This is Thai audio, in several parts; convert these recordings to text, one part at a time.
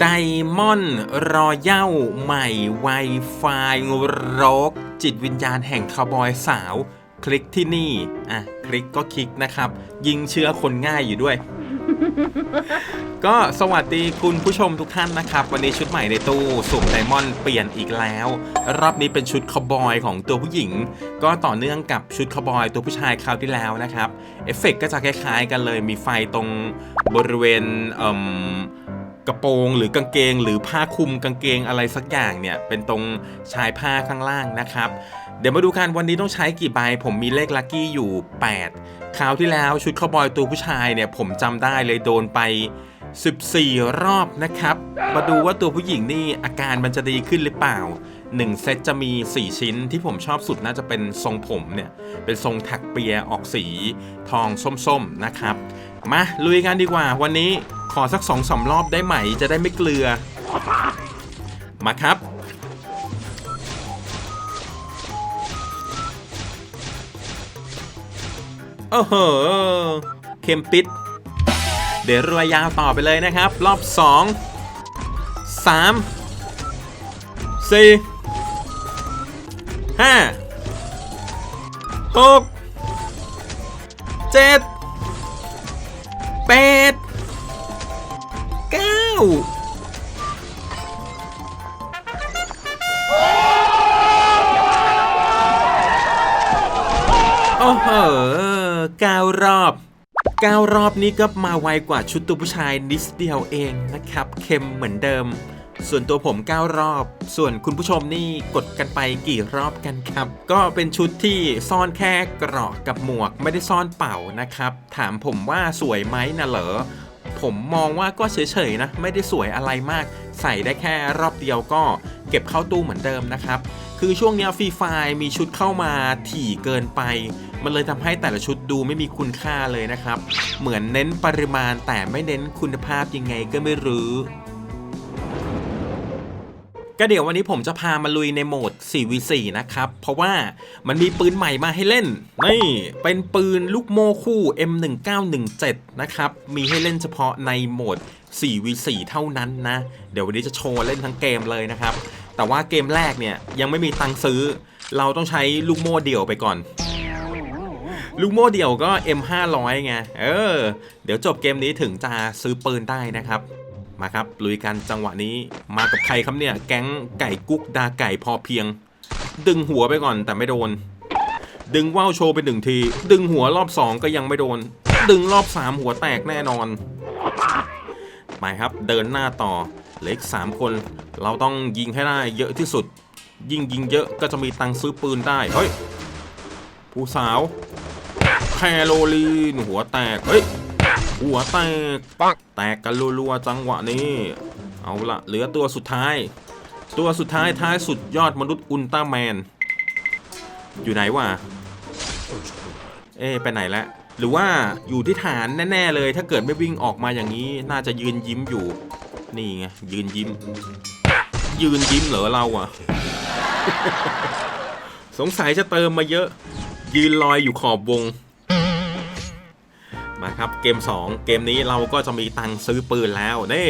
ไดมอนด์รอยัลใหม่ไวไฟโรกจิตวิญญาณแห่งคาวบอยสาว คลิกที่นี่ อะ คลิกก็คลิกนะครับ ยิงเชื้อคนง่ายอยู่ด้วย ก็สวัสดีคุณผู้ชมทุกท่านนะครับ วันนี้ชุดใหม่ในตู้สุ่มไดมอนด์เปลี่ยนอีกแล้ว รอบนี้เป็นชุดคาวบอยของตัวผู้หญิง ก็ต่อเนื่องกับชุดคาวบอยตัวผู้ชายคราวที่แล้วนะครับเอฟเฟกต์ก็จะคล้ายๆกันเลยมีไฟตรงบริเวณเอ่ม กระโปรงหรือกางเกง หรือผ้าคลุมกางเกงอะไรสักอย่างเนี่ยเป็นตรงชายผ้าข้างล่างนะครับเดี๋ยวมาดูกันวันนี้ต้องใช้กี่ใบ ผมมีเลขลัคกี้อยู่ 8 คราวที่แล้วชุดข้าวบอยตัวผู้ชายเนี่ยผมจำได้เลยโดนไป 14 รอบนะครับ มาดูว่าตัวผู้หญิงนี่อาการมันจะดีขึ้นหรือเปล่า 1 เซตจะมี 4 ชิ้นที่ผมชอบสุดน่าจะเป็นทรงผมเนี่ย เป็นทรงถักเปียออกสีทองส้มๆนะครับ มาลุยกันดีกว่า วันนี้ขอสัก2อสารอบได้ไหมจะได้ไม่เกลือ มาครับโอ้โหเข็มปิด เดี๋ยวรวยยาวต่อไปเลยนะครับ รอบ 2 3 4 5 6 7 8 9โอ้โหเก้ารอบเก้ารอบนี้ก็มาไวกว่าชุดตัวผู้ชายนิดเดียวเองนะครับ เค็มเหมือนเดิม ส่วนตัวผม 9 รอบ ส่วนคุณผู้ชมนี่กดกันไปกี่รอบกันครับ ก็เป็นชุดที่ซ่อนแค่เกราะกับหมวกไม่ได้ซ่อนเป่านะครับ ถามผมว่าสวยไหมนะเหรอ ผมมองว่าก็เฉยๆนะ ไม่ได้สวยอะไรมาก ใส่ได้แค่รอบเดียวก็เก็บเข้าตู้เหมือนเดิมนะครับคือช่วงนี้ฟรีไฟมีชุดเข้ามาถี่เกินไป มันเลยทำให้แต่ละชุดดูไม่มีคุณค่าเลยนะครับ เหมือนเน้นปริมาณแต่ไม่เน้นคุณภาพยังไงก็ไม่รู้ ก็เดี๋ยววันนี้ผมจะพามาลุยในโหมด 4v4 นะครับ เพราะว่ามันมีปืนใหม่มาให้เล่น นี่ เป็นปืนลูกโม่คู่ M1917 นะครับ มีให้เล่นเฉพาะในโหมด 4v4 เท่านั้นนะ เดี๋ยววันนี้จะโชว์เล่นทั้งเกมเลยนะครับ แต่ว่าเกมแรกเนี่ยยังไม่มีตังค์ซื้อ เราต้องใช้ลูกโม่เดี่ยวไปก่อน ลูกโม่เดี่ยวก็ M500 ไง เออ เดี๋ยวจบเกมนี้ถึงจะซื้อปืนได้นะครับ มาครับลุยกันจังหวะนี้มากับใครครับเนี่ย แก๊งไก่กุ๊กดาไก่พอเพียง ดึงหัวไปก่อนแต่ไม่โดน ดึงว่าวโชว์ไปหนึ่งที ดึงหัวรอบสองก็ยังไม่โดน ดึงรอบสามหัวแตกแน่นอนไปครับเดินหน้าต่อเหลืออีกสามคน เราต้องยิงให้ได้เยอะที่สุด ยิ่งยิงเยอะก็จะมีตังค์ซื้อปืนได้เฮ้ยผู้สาวแคโรลีนหัวแตกเฮ้ย หัวแตกปักแตกกันรัวๆจังหวะนี้ เอาละเหลือตัวสุดท้าย ตัวสุดท้ายท้ายสุดยอดมนุษย์อุลตร้าแมน อยู่ไหนวะเอ๊ะไปไหนแล้วหรือว่าอยู่ที่ฐานแน่ ๆ เลย ถ้าเกิดไม่วิ่งออกมาอย่างนี้ น่าจะยืนยิ้มอยู่ นี่ไงยืนยิ้ม ยืนยิ้มเหรอเราอะสงสัยจะเติมมาเยอะ ยืนลอยอยู่ขอบวง มาครับเกม 2 เกมนี้เราก็จะมีตังค์ซื้อปืนแล้วเน่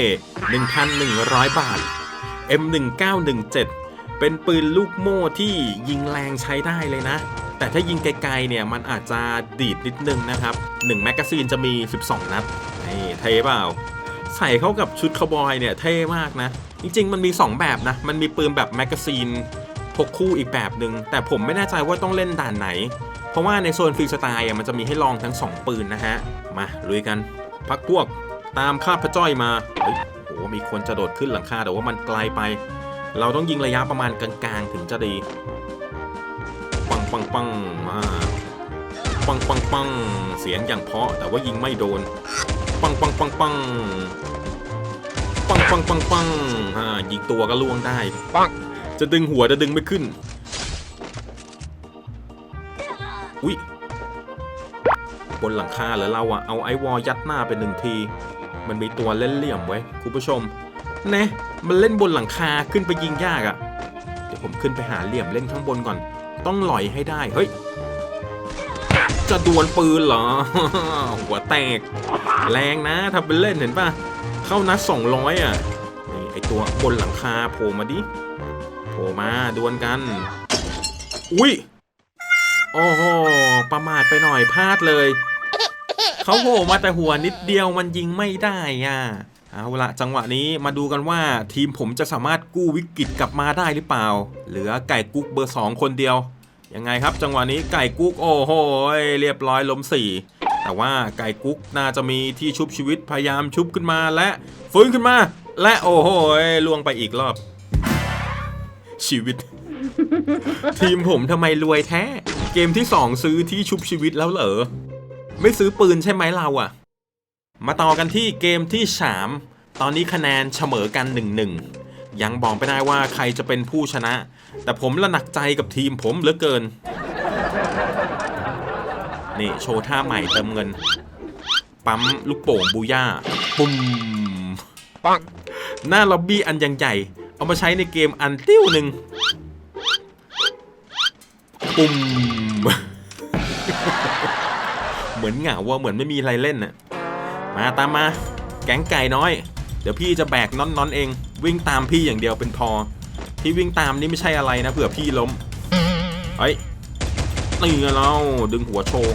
1,100 บาท M1917 เป็นปืนลูกโม่ที่ยิงแรงใช้ได้เลยนะ แต่ถ้ายิงไกลๆเนี่ยมันอาจจะดีดนิดนึงนะครับ1แมกกาซีนจะมี 12 นัดนี่เท่เปล่า ใส่เข้ากับชุดคาวบอยเนี่ยเท่มากนะ จริงๆ มันมี 2 แบบนะ มันมีปืนแบบแมกกาซีนพกคู่อีกแบบหนึ่งแต่ผมไม่แน่ใจว่าต้องเล่นด่านไหน ราะว่าในโซนฟรีสไตล์อะมันจะมีให้ลองทั้ง 2 ปืนนะฮะ มาลุยกันพักพวกตามข้าพเจ้อยมาเฮ้ยโหมีคนจะโดดขึ้นหลังคาแต่ว่ามันไกลไป เราต้องยิงระยะประมาณกลางๆถึงจะดี ปังปังปังมาปังปังปังเสียงอย่างเพราะแต่ว่ายิงไม่โดน ปังปังปังปังปังปังปังปังอ่ายิงตัวก็ล่วงได้ปังจะดึงหัวจะดึงไม่ขึ้น อุ๊ยบนหลังคาเหรอเราอะเอาไอวอลยัดหน้าไปหนึ่งที มันมีตัวเล่นเหลี่ยมไว้คุณผู้ชมแนะมันเล่นบนหลังคาขึ้นไปยิงยากอะเดี๋ยวผมขึ้นไปหาเหลี่ยมเล่นข้างบนก่อน ต้องหลอยให้ได้เฮ้ยจะดวลปืนเหรอ หัวแตก แรงนะทำเป็นเล่นเห็นป่ะเข้านัดสองร้อยอะนไอตัวบนหลังคาโผล่มาดิโผล่มาดวลกัน อุ้ย โอ้โห ประมาทไปหน่อยพลาดเลย เขาโผล่มาแต่หัวนิดเดียวมันยิงไม่ได้อะ เอาละจังหวะนี้มาดูกันว่าทีมผมจะสามารถกู้วิกฤตกลับมาได้หรือเปล่า เหลือไก่กุ๊กเบอร์สองคนเดียว ยังไงครับ จังหวะนี้ไก่กุ๊กโอ้โห เรียบร้อยล้มสี่แต่ว่าไก่กุ๊กน่าจะมีที่ชุบชีวิตพยายามชุบขึ้นมาและฟื้นขึ้นมา และโอ้โหล่วงไปอีกรอบ ชีวิต ทีมผมทำไมรวยแท้ เกมที่ 2 ซื้อที่ชุบชีวิตแล้วเหรอ ไม่ซื้อปืนใช่ไหมเราอะมาต่อกันที่เกมที่ 3 ตอนนี้คะแนนเสมอกัน 1-1 ยังบอกไม่ได้ว่าใครจะเป็นผู้ชนะ แต่ผมระหนักใจกับทีมผมเหลือเกิน นี่โชว์ท่าใหม่เติมเงิน ปั๊มลูกโป่งบูย่า ปุ่มปังหน้าล็อบบี้อันยังใหญ่ เอามาใช้ในเกมอันติ้วหนึ่งปุ่ม เหมือนเหงาว่าเหมือนไม่มีอะไรเล่นน่ะมาตามมา แก๊งไก่น้อย เดี๋ยวพี่จะแบกน้อนน้อนเอง วิ่งตามพี่อย่างเดียวเป็นพอ ที่วิ่งตามนี่ไม่ใช่อะไรนะเผื่อพี่ล้มเฮ้ยนี่ไงเราดึงหัวโชว์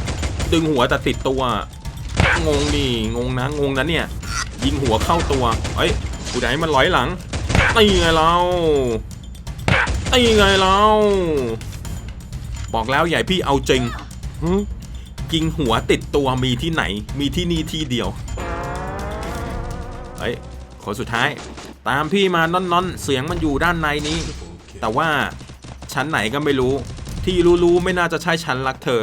ดึงหัวแต่ติดตัว งงนี่งงนะงงนะเนี่ย ยิงหัวเข้าตัวเฮ้ยผู้ใดมันร้อยหลังตีไงเราตีไงเราบอกแล้วใหญ่พี่เอาจริงหึ ยิงหัวติดตัวมีที่ไหน มีที่นี่ที่เดียว เฮ้ยคนสุดท้าย ตามพี่มาน้อนๆ เสียงมันอยู่ด้านในนี้ แต่ว่าชั้นไหนก็ไม่รู้ ที่รู้ๆไม่น่าจะใช่ชั้นรักเธอ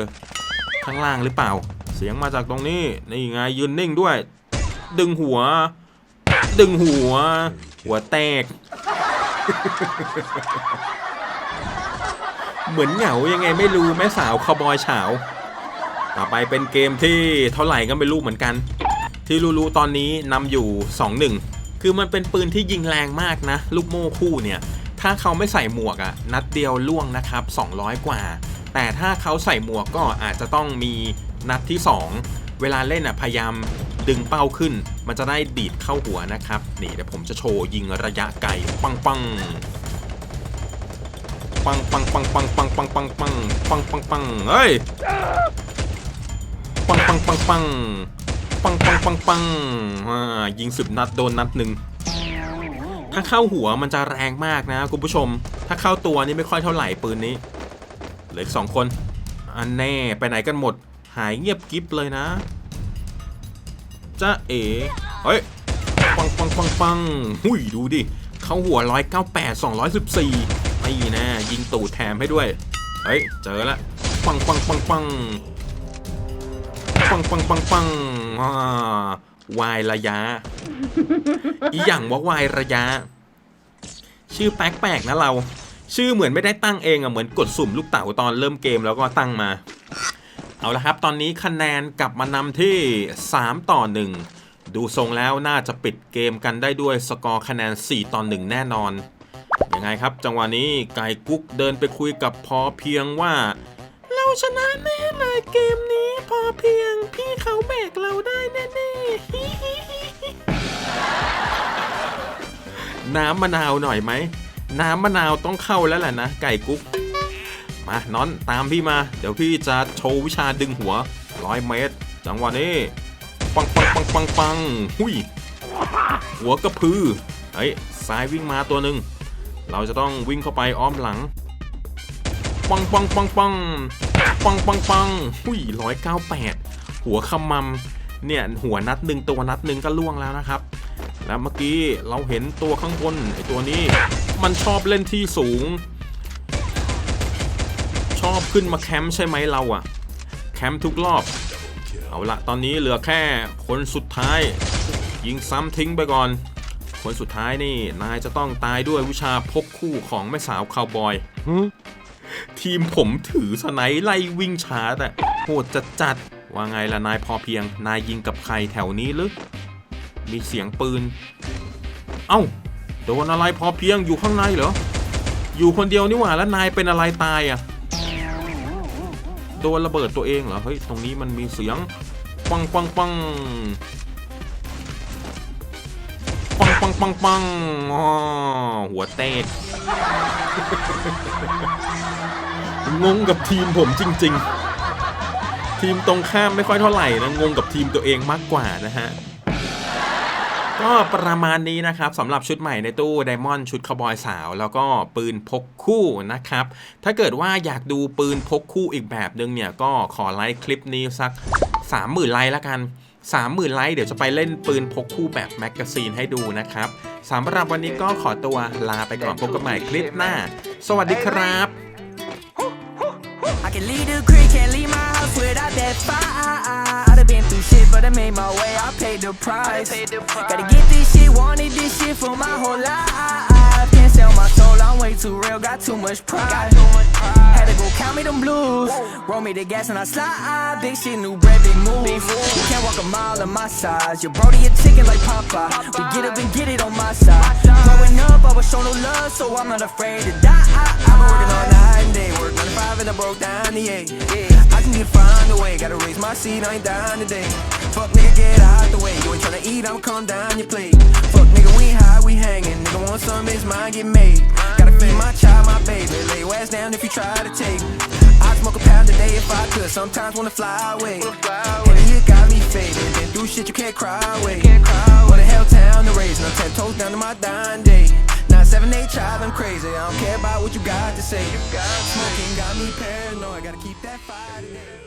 ข้างล่างหรือเปล่า เสียงมาจากตรงนี้นี่ไงยืนนิ่งด้วย ดึงหัว ดึงหัว หัวแตก เหมือนเหงายังไงไม่รู้แม่สาวคาบอยเฉา ต่อไปเป็นเกมที่เท่าไหร่ก็ไม่รู้เหมือนกัน ที่รู้ๆตอนนี้นำอยู่ 2-1 คือมันเป็นปืนที่ยิงแรงมากนะ ลูกโม่คู่เนี่ย ถ้าเขาไม่ใส่หมวกอะนัดเดียวล่วงนะครับ 200 กว่า แต่ถ้าเขาใส่หมวกก็อาจจะต้องมีนัดที่ 2 เวลาเล่นอะพยายามดึงเป้าขึ้น มันจะได้ดีดเข้าหัวนะครับ นี่เดี๋ยวผมจะโชว์ยิงระยะไกลปังปังปังปังปังปังปังปังปังปังปังปังปังเฮ้ย ปังปังปังปังปังปังปังปังอ่ายิงสิบนัดโดนนัดหนึ่งถ้าเข้าหัวมันจะแรงมากนะคุณผู้ชม ถ้าเข้าตัวนี่ไม่ค่อยเท่าไหร่ปืนนี้ เหลืออีกสองคนอันแน่ไปไหนกันหมด หายเงียบกิ๊บเลยนะจ้าเอ๋เฮ้ยปังปังปังปังหุยดูดิ เข้าหัว 198 214ไม่นะยิงตูดแถมให้ด้วย เฮ้ย เจอละปังปังปังปัง ปังปังปังปังอ่าวายระยะ อีหยังว่าวายระยะ ชื่อแปลกๆนะเรา ชื่อเหมือนไม่ได้ตั้งเองอะเหมือนกดสุ่มลูกเต๋าตอนเริ่มเกมแล้วก็ตั้งมา เอาละครับ ตอนนี้คะแนนกลับมานำที่ 3 ต่อ 1 ดูทรงแล้วน่าจะปิดเกมกันได้ด้วยสกอร์คะแนน 4 ต่อ 1 แน่นอน ยังไงครับ จังหวะนี้ไก่กุ๊กเดินไปคุยกับพอเพียงว่า เราชนะแน่เลยเกมนี้ พอเพียง พี่เขาแบกเราได้แน่ๆน้ำมะนาวหน่อยไหม น้ำมะนาวต้องเข้าแล้วแหละนะ ไก่กุ๊ก มาน้อนตามพี่มา เดี๋ยวพี่จะโชว์วิชาดึงหัวร้อยเมตร จังหวะนี้ ปังปังปังปังปังหุยหัวกระพือเฮ้ยซ้ายวิ่งมาตัวหนึ่งเราจะต้องวิ่งเข้าไปอ้อมหลังปังปังปังปัง ปังปังปังหุยร้อยเก้าแปดหัวขมำเนี่ยหัวนัดหนึ่งตัวนัดหนึ่งก็ล่วงแล้วนะครับ แล้วเมื่อกี้เราเห็นตัวข้างบนไอตัวนี้มันชอบเล่นที่สูง ชอบขึ้นมาแคมป์ใช่ไหมเราอะแคมป์ทุกรอบ เอาละตอนนี้เหลือแค่คนสุดท้าย ยิงซ้ำทิ้งไปก่อน คนสุดท้ายนี่นายจะต้องตายด้วยวิชาพกคู่ของแม่สาวคาวบอย ทีมผมถือสไนด์ไล่วิ่งช้าแต่โหดจัดจัดว่าไงล่ะนายพอเพียง นายยิงกับใครแถวนี้หรือมีเสียงปืน เอ้าโดนอะไรพอเพียงอยู่ข้างในเหรอ อยู่คนเดียวนี่หว่าแล้วนายเป็นอะไรตายอะโดนระเบิดตัวเองเหรอ เฮ้ย ตรงนี้มันมีเสียง ปังปังปัง ปังปังปังปังอ๋อหัวเตกงงกับทีมผมจริง ๆ ทีมตรงข้ามไม่ค่อยเท่าไหร่นะงงกับทีมตัวเองมากกว่านะฮะก็ประมาณนี้นะครับสำหรับชุดใหม่ในตู้ไดมอนด์ชุดคาวบอยสาว แล้วก็ปืนพกคู่นะครับ ถ้าเกิดว่าอยากดูปืนพกคู่อีกแบบนึงเนี่ย ก็ขอไลค์คลิปนี้สัก 30,000 ไลค์แล้วกัน 30,000 ไลค์เดี๋ยวจะไปเล่นปืนพกคู่แบบแมกกาซีนให้ดูนะครับสำหรับวันนี้ก็ขอตัวลาไปก่อนพบกันใหม่คลิปหน้า สวัสดีครับ I can leave the creek, can't leave my house without that fire. I done been through shit, but I made my way, I paid the price. Gotta get this shit, wanted this shit for my whole life. Can't sell my soul, I'm way too real, got too much pride. Had to go count me them blues, roll me the gas and I slide. Big shit, new bread, big moves. You can't walk a mile on my size. Your brody a chicken like Popeye. We get up and get it on my side. Growing up, I was shown no love, so I'm not afraid to die. I've been working all night and day, work 9 to 5 and I broke down the 8. I can get find a way, gotta raise my seat, I ain't dying today. Fuck nigga, get out the way. You ain't tryna eat, I'ma calm down your plate. Fuck nigga, we ain't high, we hanging. Nigga want some, it's mine, get made. Gotta my child, my baby. Lay your ass down if you try to take. me. I'd smoke a pound a day if I could. Sometimes wanna fly away. And you got me faded. Been through shit you can't cry away. What the hell town to raise? And I'm ten toes down to my dying day. Now seven, eight, child, I'm crazy. I don't care about what you got to say. Smoking got me paranoid. Gotta keep that fire today.